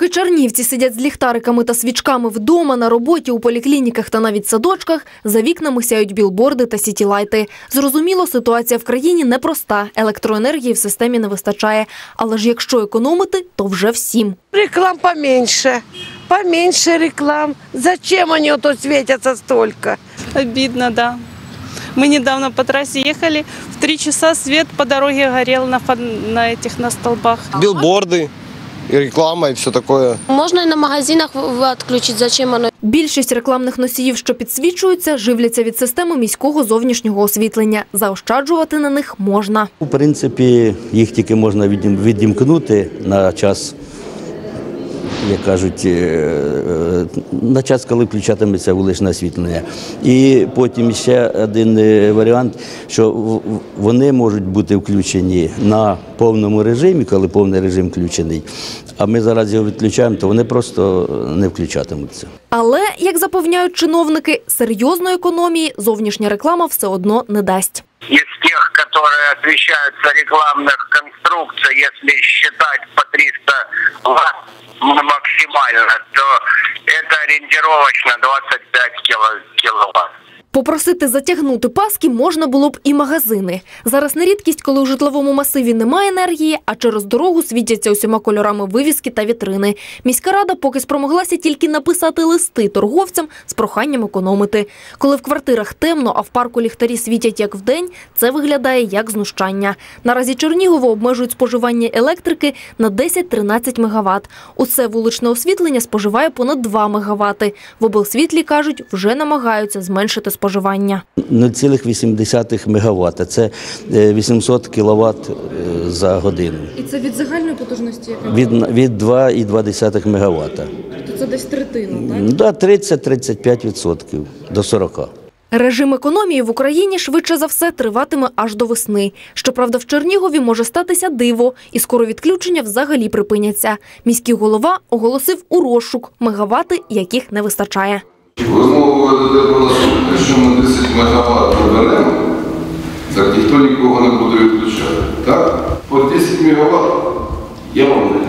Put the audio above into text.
Поки чернівці сидять з ліхтариками та свічками вдома, на роботі, у поліклініках та навіть садочках, за вікнами сяють білборди та сітілайти. Зрозуміло, ситуація в країні непроста. Електроенергії в системі не вистачає. Але ж якщо економити, то вже всім. Реклам поменьше. Поменьше реклам. Зачем они вот тут светятся столько? Обидно, да. Мы недавно по трассе ехали, в три часа свет по дороге горел на, фон- на этих на столбах. билборды, и реклама, і все таке. Можна і на магазинах в- в- зачем воно. Більшість рекламних носіїв, що підсвічуються, живляться від системи міського зовнішнього освітлення. Заощаджувати на них можна. У принципі, їх тільки можна відімкнути на час, як кажуть, е, е, на час, коли включатиметься вуличне освітлення. І потім ще один е, варіант, що вони можуть бути включені на повному режимі, коли повний режим включений. А ми зараз його відключаємо, то вони просто не включатимуться. Але, як запевняють чиновники, серйозної економії зовнішня реклама все одно не дасть. из тех, которые освещаются рекламных конструкций, если считать по 300 ватт максимально, то это ориентировочно 25 кило- киловатт. Попросити затягнути паски можна було б і магазини. Зараз не рідкість, коли у житловому масиві немає енергії, а через дорогу світяться усіма кольорами вивіски та вітрини. Міська рада поки спромоглася тільки написати листи торговцям з проханням економити. Коли в квартирах темно, а в парку ліхтарі світять як вдень, це виглядає як знущання. Наразі Чернігово обмежують споживання електрики на 10-13 МВт. Усе вуличне освітлення споживає понад 2 МВт. В облсвітлі кажуть, вже намагаються зменшити споживання. 0,8 МВт. Це е, 800 кВт за годину. І це від загальної потужності, яка Від, від 2,2 МВт. то це десь третину, так? Да, 30-35% до 40%. Режим економії в Україні швидше за все триватиме аж до весни. Щоправда, в Чернігові може статися диво, і скоро відключення взагалі припиняться. Міський голова оголосив у розшук мегавати, яких не вистачає. Ви знову ведете про наступне, що ми 10 МВт приберемо, так ніхто нікого не буде відключати. Так? По 10 МВт я вам. Все.